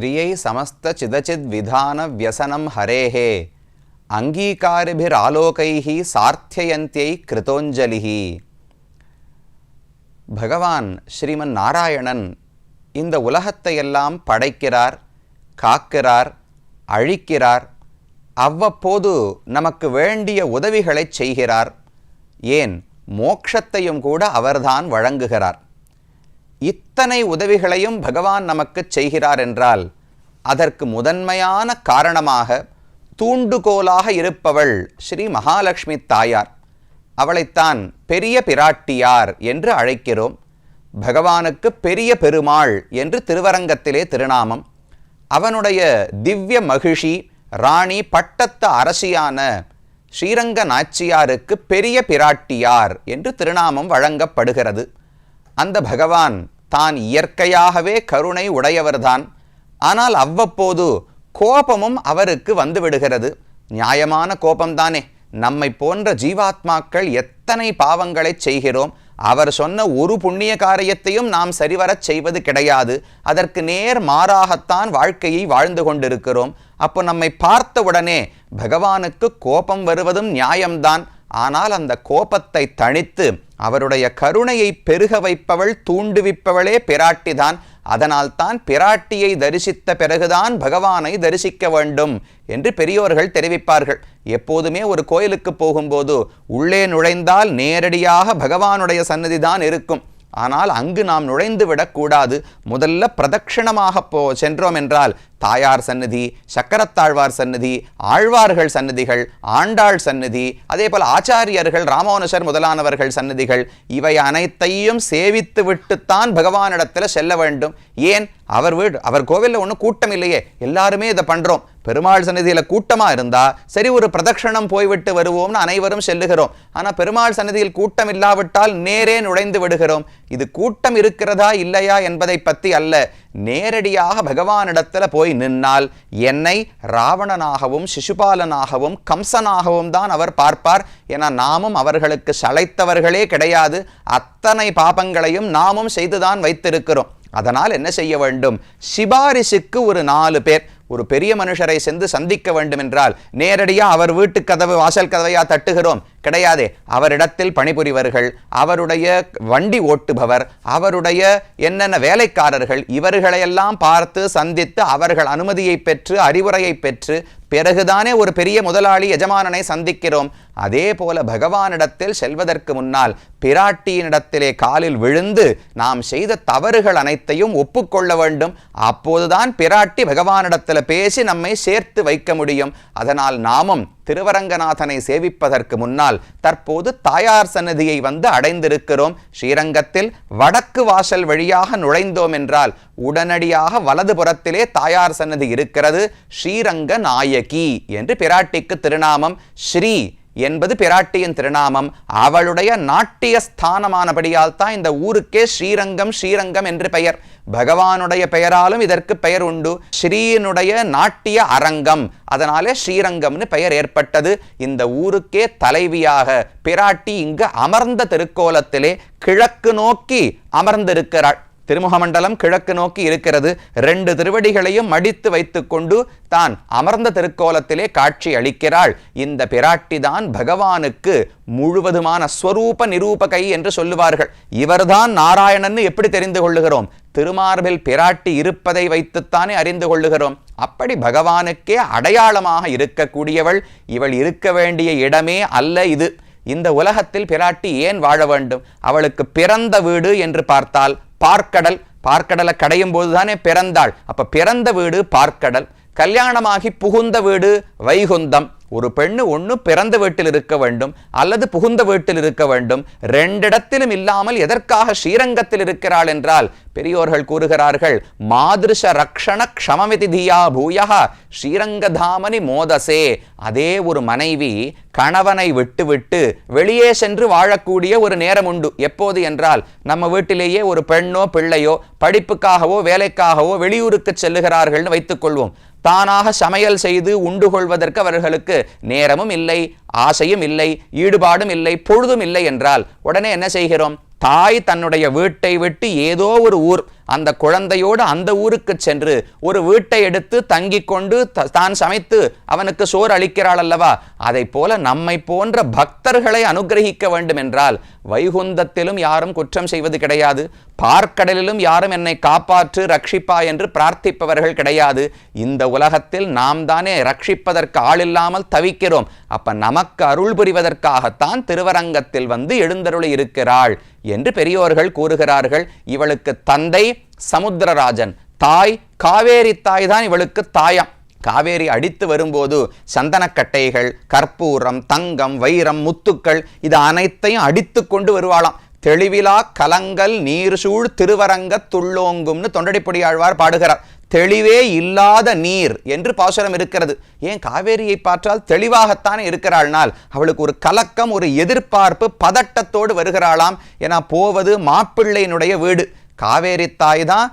ஸ்ரீயை சமஸ்த சிதச்சித் விதான வியசனம் ஹரேஹே அங்கீகாரிபிராலோகைஹி சார்த்தியந்தியை கிருதோஞ்சலிஹி பகவான் ஸ்ரீமன் நாராயணன் இந்த உலகத்தையெல்லாம் படைக்கிறார் காக்கிறார் அழிக்கிறார் அவ்வப்போது நமக்கு வேண்டிய உதவிகளை செய்கிறார் ஏன் மோக்ஷத்தையும் கூட அவர்தான் வழங்குகிறார் இத்தனை உதவிகளையும் பகவான் நமக்கு செய்கிறார் என்றால் அதற்கு முதன்மையான காரணமாக தூண்டுகோலாக இருப்பவள் ஸ்ரீ மகாலட்சுமி தாயார். அவளைத்தான் பெரிய பிராட்டியார் என்று அழைக்கிறோம். பகவானுக்கு பெரிய பெருமாள் என்று திருவரங்கத்திலே திருநாமம். அவனுடைய திவ்ய மகிழ்ச்சி ராணி பட்டத்து அரசியான ஸ்ரீரங்க நாச்சியாருக்கு பெரிய பிராட்டியார் என்று திருநாமம் வழங்கப்படுகிறது. அந்த பகவான் தான் இயற்கையாகவே கருணை உடையவர்தான். ஆனால் அவ்வப்போது கோபமும் அவருக்கு வந்துவிடுகிறது. நியாயமான கோபம்தானே. நம்மை போன்ற ஜீவாத்மாக்கள் எத்தனை பாவங்களை செய்கிறோம். அவர் சொன்ன ஒரு புண்ணிய காரியத்தையும் நாம் சரிவரச் செய்வது கிடையாது. அதற்கு நேர் மாறாகத்தான் வாழ்க்கையை வாழ்ந்து கொண்டிருக்கிறோம். அப்போ நம்மை பார்த்த உடனே பகவானுக்கு கோபம் வருவதும் நியாயம்தான். ஆனால் அந்த கோபத்தை தணித்து அவருடைய கருணையை பெருக வைப்பவள் தூண்டுவிப்பவளே பிராட்டிதான். அதனால்தான் பிராட்டியை தரிசித்த பிறகுதான் பகவானை தரிசிக்க வேண்டும் என்று பெரியோர்கள் தெரிவிப்பார்கள். எப்போதுமே ஒரு கோயிலுக்கு போகும்போது உள்ளே நுழைந்தால் நேரடியாக பகவானுடைய சன்னதிதான் இருக்கும். ஆனால் அங்கு நாம் நுழைந்து விடக்கூடாது. முதல்ல பிரதட்சிணமாக போ சென்றோம் என்றால் தாயார் சன்னதி சக்கரத்தாழ்வார் சன்னதி ஆழ்வார்கள் சன்னதிகள் ஆண்டாள் சன்னதி அதே போல் ஆச்சாரியர்கள் ராமானுஷர் முதலானவர்கள் சன்னதிகள் இவை அனைத்தையும் சேவித்து விட்டுத்தான் பகவானிடத்தில் செல்ல வேண்டும். ஏன்? அவர் வீடு அவர் கோவிலில் ஒன்றும் கூட்டம் இல்லையே. எல்லாருமே இதை பண்ணுறோம் பெருமாள் சன்னதியில் கூட்டமாக இருந்தால் சரி ஒரு பிரதட்சணம் போய்விட்டு வருவோம்னு அனைவரும் செல்லுகிறோம். ஆனால் பெருமாள் சன்னதியில் கூட்டம் இல்லாவிட்டால் நேரே நுழைந்து விடுகிறோம். இது கூட்டம் இருக்கிறதா இல்லையா என்பதை பற்றி அல்ல. நேரடியாக பகவானிடத்தில் போய் நின்னால் என்னை ராவணனாகவும் சிசுபாலனாகவும் கம்சனாகவும் தான் அவர் பார்ப்பார். என நாமும் அவர்களுக்கு சளைத்தவர்களே கிடையாது. அத்தனை பாபங்களையும் நாமும் செய்துதான் வைத்திருக்கிறோம். அதனால் என்ன செய்ய வேண்டும்? சிபாரிசுக்கு ஒரு நாலு பேர் ஒரு பெரிய மனுஷரை சென்று சந்திக்க வேண்டும் என்றால் நேரடியாக அவர் வீட்டு கதவு வாசல் கதவையா தட்டுகிறோம்? கிடையாதே. அவரிடத்தில் பணிபுரிவர்கள் அவருடைய வண்டி ஓட்டுபவர் அவருடைய என்னென்ன வேலைக்காரர்கள் இவர்களையெல்லாம் பார்த்து சந்தித்து அவர்கள் அனுமதியை பெற்று அறிவுரையை பெற்று பிறகுதானே ஒரு பெரிய முதலாளி எஜமானனை சந்திக்கிறோம். அதே போல பகவானிடத்தில் செல்வதற்கு முன்னால் பிராட்டியினிடத்திலே காலில் விழுந்து நாம் செய்த தவறுகள் அனைத்தையும் ஒப்புக்கொள்ள வேண்டும். அப்போதுதான் பிராட்டி பகவானிடத்தில் பேசி நம்மை சேர்த்து வைக்க முடியும். அதனால் நாமும் திருவரங்கநாதனை சேவிப்பதற்கு முன்னால் தற்போது தாயார் சன்னதியை வந்து அடைந்திருக்கிறோம். ஸ்ரீரங்கத்தில் வடக்கு வாசல் வழியாக நுழைந்தோம் என்றால் உடனடியாக வலது புறத்திலே தாயார் சன்னதி இருக்கிறது. ஸ்ரீரங்க நாயகி என்று பிராட்டிக்கு திருநாமம் ஸ்ரீ என்பது பிராட்டியின் திருநாமம். அவளுடைய நாட்டிய ஸ்தானமானபடியால் தான் இந்த ஊருக்கே ஸ்ரீரங்கம் ஸ்ரீரங்கம் என்று பெயர். பகவானுடைய பெயராலும் இதற்கு பெயர் உண்டு. ஸ்ரீயினுடைய நாட்டிய அரங்கம். அதனாலே ஸ்ரீரங்கம்னு பெயர் ஏற்பட்டது. இந்த ஊருக்கே தலைவியாக பிராட்டி இங்கு அமர்ந்த திருக்கோலத்திலே கிழக்கு நோக்கி அமர்ந்திருக்கிறாள். திருமுகமண்டலம் கிழக்கு நோக்கி இருக்கிறது. ரெண்டு திருவடிகளையும் மடித்து வைத்துக்கொண்டு தான் அமர்ந்த திருக்கோலத்திலே காட்சி அளிக்கிறாள். இந்த பிராட்டிதான் பகவானுக்கு முழுவதுமான ஸ்வரூப நிரூபகை என்று சொல்லுவார்கள். இவர்தான் நாராயணன் எப்படி தெரிந்து கொள்ளுகிறோம்? திருமார்பில் பிராட்டி இருப்பதை வைத்துத்தானே அறிந்து கொள்ளுகிறோம். அப்படி பகவானுக்கே அடையாளமாக இருக்கக்கூடியவள் இவள் இருக்க வேண்டிய இடமே அல்ல இது. இந்த உலகத்தில் பிராட்டி ஏன் வாழ வேண்டும்? அவளுக்கு பிறந்த வீடு என்று பார்த்தால் பார்க்கடல். பார்க்கடலை கடையும் போதுதானே பிறந்தாள். அப்ப பிறந்த வீடு பார்க்கடல். கல்யாணமாகி புகுந்த வீடு வைகுந்தம். ஒரு பெண்ணு ஒன்று பிறந்த வீட்டில் இருக்க வேண்டும் அல்லது புகுந்த வீட்டில் இருக்க வேண்டும். ரெண்டிடத்திலும் இல்லாமல் எதற்காக ஸ்ரீரங்கத்தில் இருக்கிறாள் என்றால் பெரியோர்கள் கூறுகிறார்கள் மாதிருஷ ரக்ஷண க்ஷமமிதி தியா பூயா ஸ்ரீரங்கதாமனி மோதசே. அதே ஒரு மனைவி கணவனை விட்டுவிட்டு வெளியே சென்று வாழக்கூடிய ஒரு நேரம் உண்டு. எப்போது என்றால் நம்ம வீட்டிலேயே ஒரு பெண்ணோ பிள்ளையோ படிப்புக்காகவோ வேலைக்காகவோ வெளியூருக்கு செல்லுகிறார்கள்னு வைத்துக்கொள்வோம் தானாக சமையல் செய்து உண்டு கொள்வதற்கு அவர்களுக்கு நேரமும் இல்லை ஆசையும் இல்லை ஈடுபாடும் இல்லை பொழுதும் இல்லை என்றால் உடனே என்ன செய்கிறோம்? தாய் தன்னுடைய வீட்டை விட்டு ஏதோ ஒரு ஊர் அந்த குழந்தையோடு அந்த ஊருக்கு சென்று ஒரு வீட்டை எடுத்து தங்கிக் கொண்டு த- தான் சமைத்து அவனுக்கு சோறு அளிக்கிறாள் அல்லவா? அதை போல நம்மை போன்ற பக்தர்களை அனுகிரகிக்க வேண்டும் என்றால் வைகுந்தத்திலும் யாரும் குற்றம் செய்வது கிடையாது. பார்க்கடலிலும் யாரும் என்னை காப்பாற்று ரட்சிப்பா என்று பிரார்த்திப்பவர்கள் கிடையாது. இந்த உலகத்தில் நாம் தானே ரட்சிப்பதற்கு ஆளில்லாமல் தவிக்கிறோம். அப்ப நமக்கு அருள் புரிவதற்காகத்தான் திருவரங்கத்தில் வந்து எழுந்தருளி இருக்கிறாள் என்று பெரியோர்கள் கூறுகிறார்கள். இவளுக்கு தந்தை சமுத்திரராஜன் தாய் காவேரி தாய் தான் இவளுக்கு தாயாம். காவேரி அடித்து வரும்போது சந்தனக்கட்டைகள் கற்பூரம் தங்கம் வைரம் முத்துக்கள் இது அனைத்தையும் அடித்து கொண்டு வருவாளாம். தெளிவிலா கலங்கல் நீர் சூழ் திருவரங்க துள்ளோங்கும்னு தொண்டடிப்பொடி ஆழ்வார் பாடுகிறார். தெளிவே இல்லாத நீர் என்று பாசுரம் இருக்கிறது. ஏன் காவேரியை பார்த்தால் தெளிவாகத்தானே இருக்கிறாள்னால் அவளுக்கு ஒரு கலக்கம் ஒரு எதிர்பார்ப்பு பதட்டத்தோடு வருகிறாளாம். ஏன்னா போவது மாப்பிள்ளையினுடைய வீடு. காவேரி தாய் தான்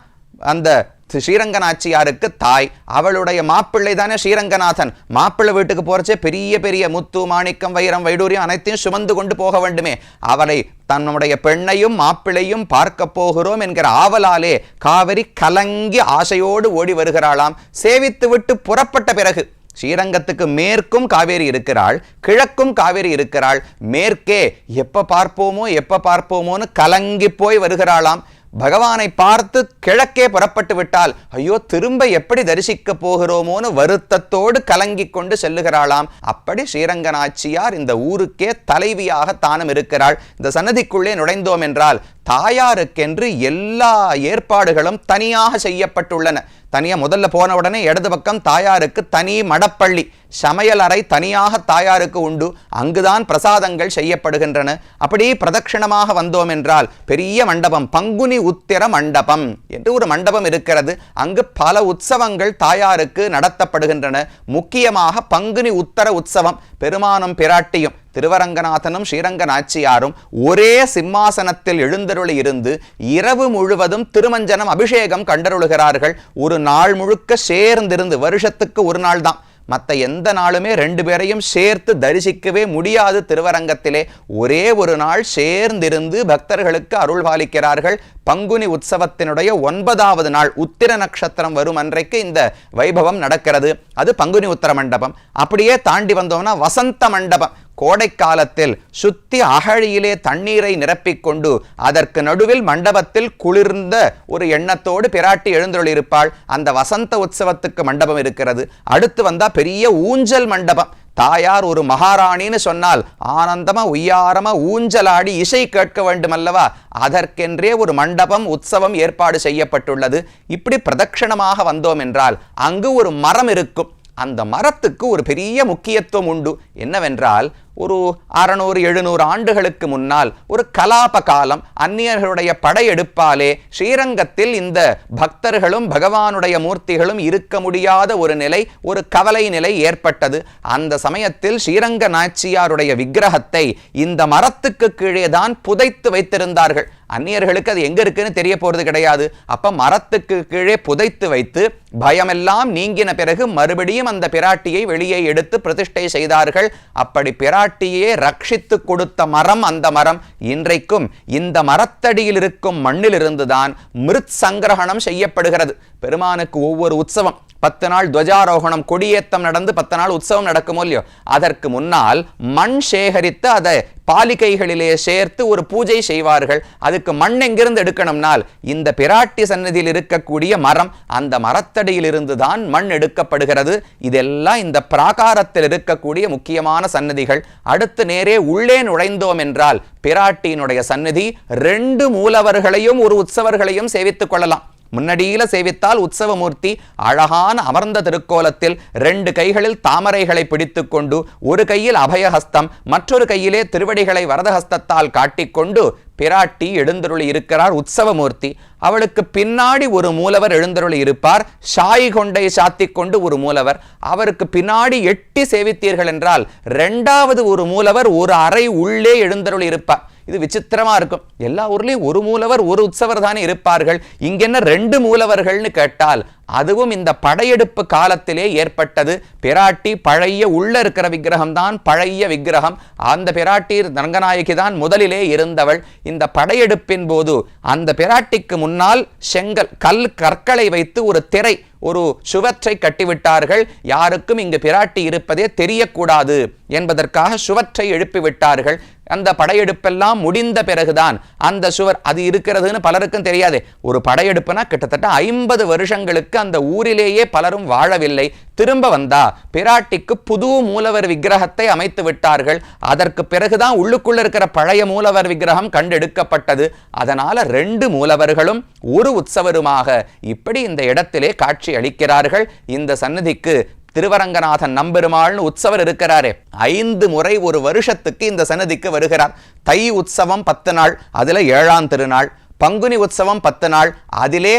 அந்த ஸ்ரீரங்கநாச்சியாருக்கு தாய். அவளுடைய மாப்பிள்ளை தானே ஸ்ரீரங்கநாதன். மாப்பிள்ளை வீட்டுக்கு போறச்சே பெரிய பெரிய முத்து மாணிக்கம் வைரம் வைடூரியம் அனைத்தையும் சுமந்து கொண்டு போக வேண்டுமே. அவளை தன்னுடைய பெண்ணையும் மாப்பிள்ளையும் பார்க்க போகிறோம் என்கிற ஆவலாலே காவிரி கலங்கி ஆசையோடு ஓடி வருகிறாளாம். சேவித்து விட்டு புறப்பட்ட பிறகு ஸ்ரீரங்கத்துக்கு மேற்கும் காவேரி இருக்கிறாள் கிழக்கும் காவேரி இருக்கிறாள். மேற்கே எப்ப பார்ப்போமோ எப்ப பார்ப்போமோன்னு கலங்கி போய் வருகிறாளாம். பகவானை பார்த்து கிழக்கே புறப்பட்டு விட்டால் ஐயோ திரும்ப எப்படி தரிசிக்க போகிறோமோன்னு வருத்தத்தோடு கலங்கி கொண்டு செல்லுகிறாளாம். அப்படி ஸ்ரீரங்கநாச்சியார் இந்த ஊருக்கே தலைவியாக தானும் இருக்கிறாள். இந்த சன்னதிக்குள்ளே நுழைந்தோம் என்றால் தாயாருக்கென்று எல்லா ஏற்பாடுகளும் தனியாக செய்யப்பட்டுள்ளன. தனியா முதல்ல போன உடனே இடது பக்கம் தாயாருக்கு தனி மடப்பள்ளி. சமையல் அறை தனியாக தாயாருக்கு உண்டு. அங்குதான் பிரசாதங்கள் செய்யப்படுகின்றன. அப்படி பிரதட்சிணமாக வந்தோம் என்றால் பெரிய மண்டபம் பங்குனி உத்திர மண்டபம் என்று ஒரு மண்டபம் இருக்கிறது. அங்கு பல உற்சவங்கள் தாயாருக்கு நடத்தப்படுகின்றன. முக்கியமாக பங்குனி உத்தர உற்சவம் பெருமானும் பிராட்டியும். திருவரங்கநாதனும் ஸ்ரீரங்க நாச்சியாரும் ஒரே சிம்மாசனத்தில் எழுந்தருளி இருந்து இரவு முழுவதும் திருமஞ்சனம் அபிஷேகம் கண்டருளுகிறார்கள். ஒரு நாள் முழுக்க சேர்ந்திருந்து வருஷத்துக்கு ஒரு நாள் தான். மற்ற எந்த நாளுமே ரெண்டு பேரையும் சேர்த்து தரிசிக்கவே முடியாது திருவரங்கத்திலே. ஒரே ஒரு நாள் சேர்ந்திருந்து பக்தர்களுக்கு அருள் பாலிக்கிறார்கள் பங்குனி உற்சவத்தினுடைய ஒன்பதாவது நாள் உத்திர நட்சத்திரம் வரும் அன்றைக்கு இந்த வைபவம் நடக்கிறது. அது பங்குனி உத்தர மண்டபம். அப்படியே தாண்டி வந்தோம்னா வசந்த மண்டபம். கோடை காலத்தில் சுத்தி அகழியிலே தண்ணீரை நிரப்பிக்கொண்டு அதற்கு நடுவில் மண்டபத்தில் குளிர்ந்த ஒரு எண்ணத்தோடு பிராட்டி எழுந்தருளிருப்பாள் அந்த வசந்த உற்சவத்துக்கு மண்டபம் இருக்கிறது. அடுத்து வந்தால் பெரிய ஊஞ்சல் மண்டபம். தாயார் ஒரு மகாராணின்னு சொன்னால் ஆனந்தமா உய்யாரமா ஊஞ்சலாடி இசை கேட்க வேண்டும் அல்லவா அதற்கென்றே ஒரு மண்டபம் உற்சவம் ஏற்பாடு செய்யப்பட்டுள்ளது. இப்படி பிரதட்சணமாக வந்தோம் என்றால் அங்கு ஒரு மரம் இருக்கும். அந்த மரத்துக்கு ஒரு பெரிய முக்கியத்துவம் உண்டு. என்னவென்றால் ஒரு அறநூறு எழுநூறு ஆண்டுகளுக்கு முன்னால் ஒரு கலாப காலம் அந்நியர்களுடைய படையெடுப்பாலே ஸ்ரீரங்கத்தில் இந்த பக்தர்களும் பகவானுடைய மூர்த்திகளும் இருக்க முடியாத ஒரு நிலை ஒரு கவலை நிலை ஏற்பட்டது. அந்த சமயத்தில் ஸ்ரீரங்க நாச்சியாருடைய விக்கிரகத்தை இந்த மரத்துக்கு கீழே தான் புதைத்து வைத்திருந்தார்கள். அந்நியர்களுக்கு அது எங்க இருக்குன்னு தெரிய போறது கிடையாது. அப்ப மரத்துக்கு கீழே புதைத்து வைத்து பயமெல்லாம் நீங்கின பிறகு மறுபடியும் அந்த பிராட்டியை வெளியே எடுத்து பிரதிஷ்டை செய்தார்கள். அப்படி பிராட்டியே ரட்சித்து கொடுத்த மரம் அந்த மரம். இன்றைக்கும் இந்த மரத்தடியில் இருக்கும் மண்ணிலிருந்துதான் மிருத் சங்கிரகணம் செய்யப்படுகிறது. பெருமானுக்கு ஒவ்வொரு உற்சவம். பத்து நாள் துவஜாரோகணம் கொடியேத்தம் நடந்து பத்து நாள் உற்சவம் நடக்குமோ இல்லையோ? அதற்கு முன்னால் மண் சேகரித்து அதை பாலிகைகளிலே சேர்த்து ஒரு பூஜை செய்வார்கள். அதுக்கு மண் எங்கிருந்து எடுக்கணும்னால் இந்த பிராட்டி சன்னதியில் இருக்கக்கூடிய மரம் அந்த மரத்தடியிலிருந்து தான் மண் எடுக்கப்படுகிறது. இதெல்லாம் இந்த பிராகாரத்தில் இருக்கக்கூடிய முக்கிய முக்கியமான சன்னதிகள் அடுத்து நேரே உள்ளே நுழைந்தோம் என்றால் பிராட்டியினுடைய சன்னதி ரெண்டு மூலவர்களையும் ஒரு உற்சவர்களையும் சேவித்துக் கொள்ளலாம். முன்னடியில சேவித்தால் உற்சவமூர்த்தி அழகான அமர்ந்த திருக்கோலத்தில் ரெண்டு கைகளில் தாமரைகளை பிடித்துக்கொண்டு ஒரு கையில் அபயஹஸ்தம் மற்றொரு கையிலே திருவடிகளை வரதஹஸ்தத்தால் காட்டிக்கொண்டு பிராட்டி எழுந்தருளி இருக்கிறார் உற்சவமூர்த்தி. அவளுக்கு பின்னாடி ஒரு மூலவர் எழுந்தருளி இருப்பார். ஷாய் கொண்டை சாத்தி கொண்டு ஒரு மூலவர். அவருக்கு பின்னாடி எட்டி சேவித்தீர்கள் என்றால் ரெண்டாவது ஒரு மூலவர் ஒரு அறை உள்ளே எழுந்தருளி இருப்பார். இது விசித்திரமா இருக்கும். எல்லா ஊர்லேயும் ஒரு மூலவர் ஒரு உற்சவர் தானே இருப்பார்கள். இங்கென்ன ரெண்டு மூலவர்கள்னு கேட்டால் அதுவும் இந்த படையெடுப்பு காலத்திலே ஏற்பட்டது. பிராட்டி பழைய உள்ள இருக்கிற விக்கிரகம் தான் பழைய விக்கிரகம். அந்த பிராட்டி ரங்கநாயகி தான் முதலிலே இருந்தவள். இந்த படையெடுப்பின் போது அந்த பிராட்டிக்கு முன்னால் செங்கல் கல் கற்களை வைத்து ஒரு திரை ஒரு சுவற்றை கட்டிவிட்டார்கள். யாருக்கும் இங்கு பிராட்டி இருப்பதே தெரியக்கூடாது என்பதற்காக சுவற்றை எழுப்பிவிட்டார்கள். அந்த படையெடுப்பெல்லாம் முடிந்த பிறகுதான் அந்த சுவர் அது இருக்கிறதுன்னு பலருக்கும் தெரியாது. ஒரு படையெடுப்புனா கிட்டத்தட்ட ஐம்பது வருஷங்களுக்கு அந்த ஊரிலேயே பலரும் வாழவில்லை. திரும்ப வந்தா பிராட்டிக்கு புது மூலவர் விக்கிரகத்தை அமைத்து விட்டார்கள். அதற்கு பிறகுதான் உள்ளுக்குள்ள இருக்கிற பழைய மூலவர் விக்கிரகம் கண்டெடுக்கப்பட்டது. அதனால ரெண்டு மூலவர்களும் ஒரு உற்சவருமாக இப்படி இந்த இடத்திலே காட்சி அளிக்கிறார்கள். இந்த சன்னதிக்கு திருவரங்கநாதன் நம்பெருமாள்னு உற்சவர் இருக்கிறாரே. ஐந்து முறை ஒரு வருஷத்துக்கு இந்த சன்னதிக்கு வருகிறார். தை உற்சவம் பத்து நாள் அதுல ஏழாம் திருநாள். பங்குனி உற்சவம் பத்து நாள் அதிலே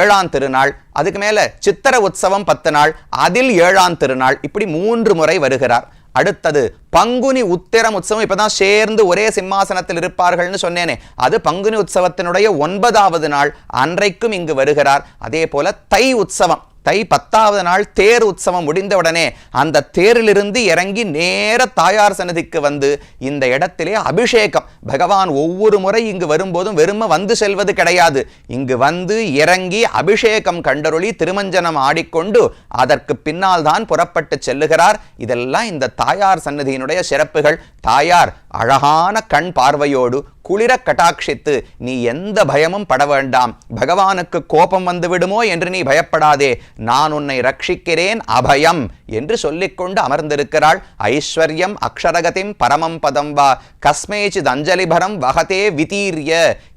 ஏழாம் திருநாள் அதுக்கு மேலே சித்திர உற்சவம் பத்து நாள் அதில் ஏழாம் திருநாள் இப்படி மூன்று முறை வருகிறார். அடுத்தது பங்குனி உத்திரம் உற்சவம் இப்பதான் சேர்ந்து ஒரே சிம்மாசனத்தில் இருப்பார்கள்னு சொன்னேனே அது பங்குனி உற்சவத்தினுடைய ஒன்பதாவது நாள் அன்றைக்கும் இங்கு வருகிறார். அதே போல தை உற்சவம் தை பத்தாவது நாள் தேர் உற்சவம் முடிந்தவுடனே அந்த தேரிலிருந்து இறங்கி நேர தாயார் சன்னதிக்கு வந்து இந்த இடத்திலே அபிஷேகம். பகவான் ஒவ்வொரு முறை இங்கு வரும்போதும் வெறும வந்து செல்வது கிடையாது. இங்கு வந்து இறங்கி அபிஷேகம் கண்டருளி திருமஞ்சனம் ஆடிக்கொண்டு அதற்கு பின்னால் தான் புறப்பட்டு செல்லுகிறார். இதெல்லாம் இந்த தாயார் சன்னதியினுடைய சிறப்புகள். தாயார் அழகான கண் பார்வையோடு குளிர கட்டாட்சித்து நீ எந்த பயமும் பட வேண்டாம். பகவானுக்கு கோபம் வந்துவிடுமோ என்று நீ பயப்படாதே. நான் உன்னை ரட்சிக்கிறேன் அபயம் என்று சொல்லிக்கொண்டு அமர்ந்திருக்கிறாள். ஐஸ்வர்யம் அக்ஷரகதிம் பரமம் பதம் வா. கஸ்மேச்சித் அஞ்சலிபரம் வகதே விதீரிய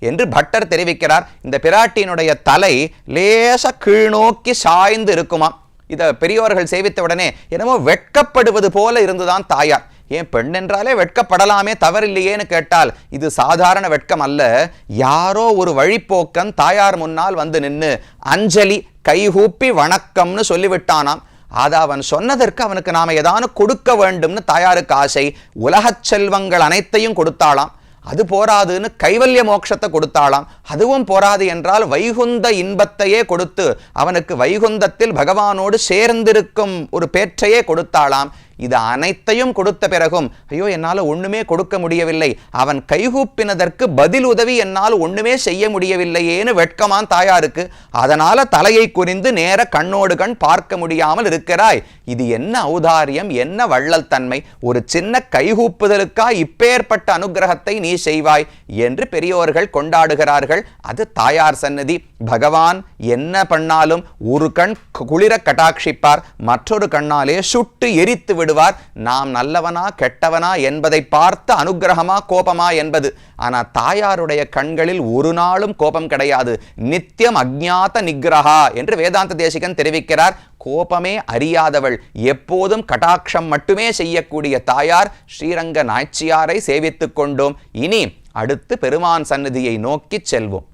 என்று பட்டர் தெரிவிக்கிறார். இந்த பிராட்டியினுடைய தலை லேச கீழ்நோக்கி சாய்ந்து இருக்குமா இதை பெரியோர்கள் சேவித்த உடனே என்னமோ வெட்கப்படுவது போல இருந்துதான் தாயார். ஏன் பெண் என்றாலே வெட்கப்படலாமே தவறில்லையேன்னு கேட்டால் இது சாதாரண வெட்கம் அல்ல. யாரோ ஒரு வழிப்போக்கன் தாயார் முன்னால் வந்து நின்று அஞ்சலி கைகூப்பி வணக்கம்னு சொல்லிவிட்டானாம். அது அவன் சொன்னதற்கு அவனுக்கு நாம் ஏதானு கொடுக்க வேண்டும்னு தாயாருக்கு ஆசை உலகச் செல்வங்கள் அனைத்தையும் கொடுத்தாளாம். அது போராதுன்னு கைவல்ய மோட்சத்தை கொடுத்தாளாம். அதுவும் போராது என்றால் வைகுந்த இன்பத்தையே கொடுத்து அவனுக்கு வைகுந்தத்தில் பகவானோடு சேர்ந்திருக்கும் ஒரு பேற்றையே கொடுத்தாளாம். இது அனைத்தையும் கொடுத்த பிறகும் ஐயோ என்னால் ஒன்றுமே கொடுக்க முடியவில்லை. அவன் கைகூப்பினதற்கு பதில் உதவி என்னால் ஒன்றுமே செய்ய முடியவில்லையேன்னு வெட்கமான் தாயாருக்கு. அதனால் தலையை குறிந்து நேர கண்ணோடு கண் பார்க்க முடியாமல் இருக்கிறாய். இது என்ன ஔதாரியம் என்ன வள்ளல் தன்மை? ஒரு சின்ன கைகூப்புதலுக்கா இப்பேற்பட்ட அனுகிரகத்தை நீ செய்வாய் என்று பெரியோர்கள் கொண்டாடுகிறார்கள். அது தாயார் சன்னதி பகவான் என்ன பண்ணாலும் ஒரு கண் குளிர கட்டாட்சிப்பார். மற்றொரு கண்ணாலே சுட்டு எரித்து விடுவார். நாம் நல்லவனா கெட்டவனா என்பதை பார்த்து அனுகிரகமா கோபமா என்பது. ஆனா தாயாருடைய கண்களில் ஒரு நாளும் கோபம் கிடையாது. நித்தியம் அஜ்ஞாத நிகிரகா என்று வேதாந்த தேசிகன் தெரிவிக்கிறார். கோபமே அறியாதவள். எப்போதும் கட்டாட்சம் மட்டுமே செய்யக்கூடிய தாயார் ஸ்ரீரங்க நாச்சியாரை சேவித்துக் கொண்டோம். இனி அடுத்து பெருமான் சன்னதியை நோக்கி செல்வோம்.